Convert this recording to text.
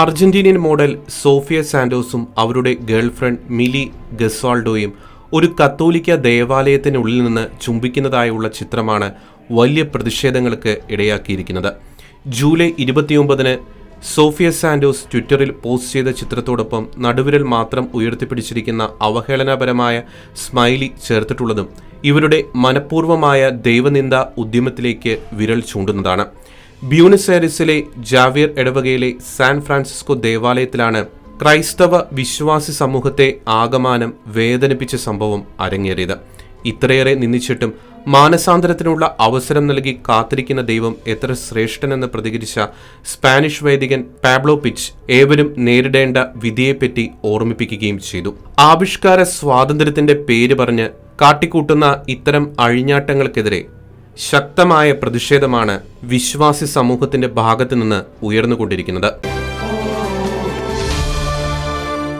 Argentinian model Sophia സാന്റോസും അവരുടെ girlfriend മിലി ഗസാൾഡോയും ഒരു കത്തോലിക്ക ദേവാലയത്തിനുള്ളിൽ നിന്ന് ചുംബിക്കുന്നതായുള്ള ചിത്രമാണ് വലിയ പ്രതിഷേധങ്ങൾക്ക് ഇടയാക്കിയിരിക്കുന്നത്. ജൂലൈ ഇരുപത്തിയൊമ്പതിന് സോഫിയ സാന്റോസ് ട്വിറ്ററിൽ പോസ്റ്റ് ചെയ്ത ചിത്രത്തോടൊപ്പം നടുവിരൽ മാത്രം ഉയർത്തിപ്പിടിച്ചിരിക്കുന്ന അവഹേളനപരമായ സ്മൈലി ചേർത്തിട്ടുള്ളതും ഇവരുടെ മനഃപൂർവമായ ദൈവനിന്ദ ഉദ്യമത്തിലേക്ക് വിരൽ ചൂണ്ടുന്നതാണ്. ബ്യൂണസ് ആരിസിലെ ജാവിയർ ഇടവകയിലെ സാൻ ഫ്രാൻസിസ്കോ ദേവാലയത്തിലാണ് ക്രൈസ്തവ വിശ്വാസി സമൂഹത്തെ ആകമാനം വേദനിപ്പിച്ച സംഭവം അരങ്ങേറിയത്. ഇത്രയേറെ നിന്ദിച്ചിട്ടും മാനസാന്തരത്തിനുള്ള അവസരം നൽകി കാത്തിരിക്കുന്ന ദൈവം എത്ര ശ്രേഷ്ഠനെന്ന് പ്രതികരിച്ച സ്പാനിഷ് വൈദികൻ പാബ്ലോ പിച്ച് ഏവരും നേരിടേണ്ട വിധിയെപ്പറ്റി ഓർമ്മിപ്പിക്കുകയും ചെയ്തു. ആവിഷ്കാര സ്വാതന്ത്ര്യത്തിന്റെ പേര് പറഞ്ഞ് കാട്ടിക്കൂട്ടുന്ന ഇത്തരം അഴിഞ്ഞാട്ടങ്ങൾക്കെതിരെ ശക്തമായ പ്രതിഷേധമാണ് വിശ്വാസി സമൂഹത്തിന്റെ ഭാഗത്തു നിന്ന് ഉയർന്നുകൊണ്ടിരിക്കുന്നത്.